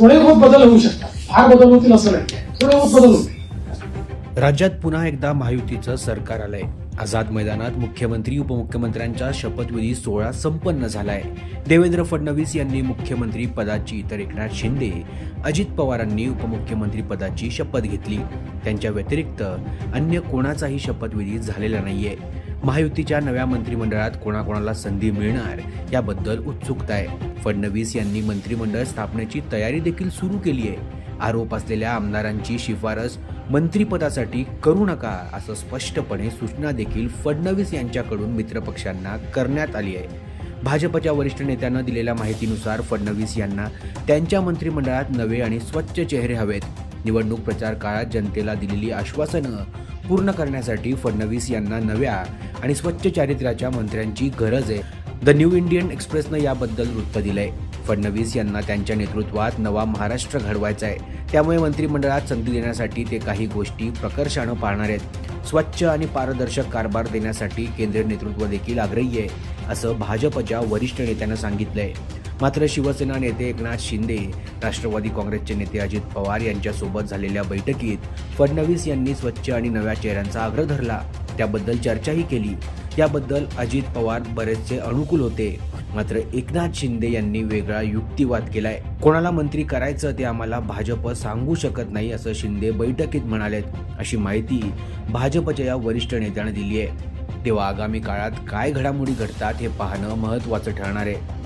थोडे बहुत बदल होऊ शकतात. फार बदल होतील असं नाही. थोडे बहुत बदल होतील. राज्यात पुन्हा एकदा महायुतीचं सरकार आलंय. आझाद मैदानात मुख्यमंत्री उपमुख्यमंत्र्यांचा शपथविधी सोहळा संपन्न झालाय. देवेंद्र फडणवीस यांनी मुख्यमंत्री पदाची तर एकनाथ शिंदे अजित पवारांनी उपमुख्यमंत्री पदाची शपथ घेतली. त्यांच्या व्यतिरिक्त अन्य कोणाचाही शपथविधी झालेला नाहीये. महायुतीच्या नव्या मंत्रिमंडळात कोणाकोणाला संधी मिळणार याबद्दल उत्सुकता आहे फडणवीस यांनी मंत्रिमंडळ स्थापनेची तयारी देखील सुरू केली आहे. आरोप असलेल्या आमदारांची शिफारस मंत्रिपदासाठी करू नका असं स्पष्टपणे सूचना देखील फडणवीस यांच्याकडून मित्रपक्षांना करण्यात आली आहे. भाजपच्या वरिष्ठ नेत्यानं दिलेल्या माहितीनुसार फडणवीस यांना त्यांच्या मंत्रिमंडळात नवे आणि स्वच्छ चेहरे हवेत. निवडणूक प्रचार काळात जनतेला दिलेली आश्वासनं पूर्ण करण्यासाठी फडणवीस यांना नव्या आणि स्वच्छ चारित्र्याच्या मंत्र्यांची गरज आहे. द न्यू इंडियन एक्सप्रेसनं याबद्दल वृत्त दिलंय. फडणवीस यांना त्यांच्या नेतृत्वात नवा महाराष्ट्र घडवायचा आहे. त्यामुळे मंत्रिमंडळात संधी देण्यासाठी ते काही गोष्टी प्रकर्षानं पाळणार आहेत. स्वच्छ आणि पारदर्शक कारभार देण्यासाठी केंद्रीय नेतृत्व देखील आग्रही आहे असं भाजपच्या वरिष्ठ नेत्यानं सांगितलंय. मात्र शिवसेना नेते एकनाथ शिंदे राष्ट्रवादी काँग्रेसचे नेते अजित पवार यांच्यासोबत झालेल्या बैठकीत फडणवीस यांनी स्वच्छ आणि नव्या चेहऱ्यांचा आग्रह धरला. त्याबद्दल चर्चाही केली. याबद्दल अजित पवार बरेचसे अनुकूल होते. मात्र एकनाथ शिंदे यांनी वेगळा युक्तिवाद केलाय. कोणाला मंत्री करायचं ते आम्हाला भाजप सांगू शकत नाही असं शिंदे बैठकीत म्हणालेत अशी माहिती भाजपच्या या वरिष्ठ नेत्याने दिली आहे तेव्हा आगामी काळात काय घडामोडी घडतात हे पाहणं महत्त्वाचं ठरणार आहे.